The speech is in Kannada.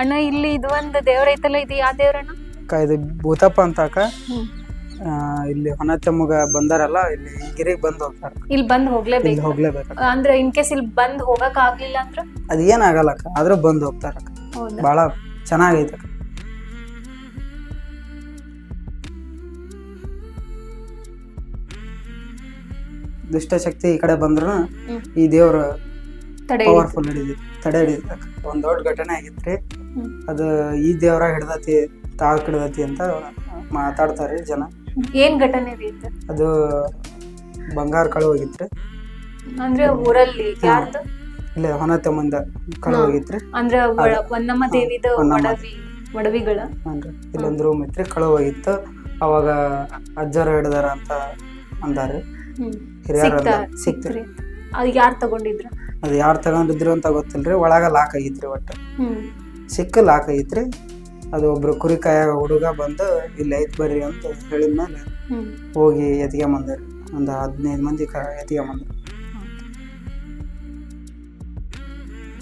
ಅಣ್ಣ ಇಲ್ಲಿ ಇದು ಒಂದು ದೇವ್ರ ಐತಲ್ಲ ಇದು ಯಾವ ದೇವ್ರಣ್ಣ ಅಕ್ಕ ಇದು ಭೂತಪ್ಪ ಅಂತ ಅಕ್ಕ. ಹ್ಮ್. ಆ, ಇಲ್ಲಿ ಹೊನತೆಮ್ಮಗ ಬಂದಾರಲ್ಲ ಇಲ್ಲಿ ಈ ಗಿರಿಗೆ ಬಂದು ಹೋಗ್ತಾರ ಇಲ್ಲಿ ಬಂದ್ ಇಲ್ಲಿ ಹೋಗ್ಲೇಬೇಕು ಹೋಗ್ಲೇಬೇಕ ಅಂದ್ರೆ ಇನ್ ಕೇಸ್ ಇಲ್ಲಿ ಬಂದ್ ಹೋಗಕ್ ಆಗ್ಲಿಲ್ಲ ಅಂದ್ರ? ಅದ್ ಏನ್ ಆಗಲ್ಲ ಅಕ್ಕ ಆದ್ರೂ ಬಂದು ಹೋಗ್ತಾರ ಅಕ್ಕ. ಹೌದಾ? ಬಹಳ ಚೆನ್ನಾಗೈತೆ ಅಕ್ಕ. ದುಷ್ಟಶಕ್ತಿ ಈ ಕಡೆ ಬಂದ್ರು ಹ್ಮ್. ಈ ದೇವ್ರ ತಡೆ ಪವರ್ಫುಲ್ ಹಿಡಿದಿತ್ತು ತಡೆ ಹಿಡಿದ ಒಂದ್ ದೊಡ್ಡ ಘಟನೆ ಆಗಿತ್ರಿ. ಅದು ಈ ದೇವ್ರ ಹಿಡ್ದತಿ ತಾಳ್ ಹಿಡ್ದತಿ ಅಂತ ಮಾತಾಡ್ತಾರೆ ಜನ. ಏನ್ ಘಟನೆ ರೀ ಇದು ಅದು ಬಂಗಾರ ಕಳು ಹೋಗಿತ್ರಿ. ಅಂದ್ರೆ ಊರಲ್ಲಿ ಇಲ್ಲ ಇಲ್ಲೇ ಹೊನತೆಮ್ಮಂದ ಕಳು ಹೋಗಿತ್ರಿ. ಅಂದ್ರೆ ಒಳ- ಹೊನ್ನಮ್ಮ ದೇವಿದ ಹೊನ್ನಮ್ಮ. ಒಡವಿ ಒಡವಿಗಳ. ಹಾನ್ರಿ ಇಲ್ಲೊಂದ್ ರೂಮ್ ಇತ್ರಿ ಕಳು ಹೋಗಿತ್ತು. ಅವಾಗ ಅಜ್ಜರ ಹಿಡ್ದಾರ ಅಂತ ಅಂದಾರಿ. ಹ್ಮ್. ಹಿರಿಯರ್ ಸಿಕ್ತ. ಸಿಕ್ತ್ರಿ. ಸಿಕ್ತ್ರಿ. ಅದು ಯಾರ್ ತಗೊಂಡಿದ್ರು? ಅದು ಯಾರು ತಗೊಂಡಿದ್ರು ಅಂತ ಗೊತ್ತಿಲ್ರಿ ಒಳಗ ಲಾಕ್ ಆಗಿತ್ರಿ ಒಟ್ಟು. ಹ್ಮ್. ಸಿಕ್ಕ ಲಾಕ್ ಆಗಿತ್ರಿ ಅದು ಒಬ್ರು ಕುರಿ ಕಾಯಾಗ ಹುಡುಗ ಬಂದು ಇಲ್ಲಿ ಐತ್ ಬರ್ರಿ ಅಂತ ಹೇಳಿದ್ಮೇಲೆ ಹೋಗಿ ಹೋಗಿ ಎತ್ಕೊಂಬಂದ್ರಿ ಒಂದು ಹದಿನೈದು ಮಂದಿ ಕ ಎತ್ಕೊಂಬಂದ್ರಿ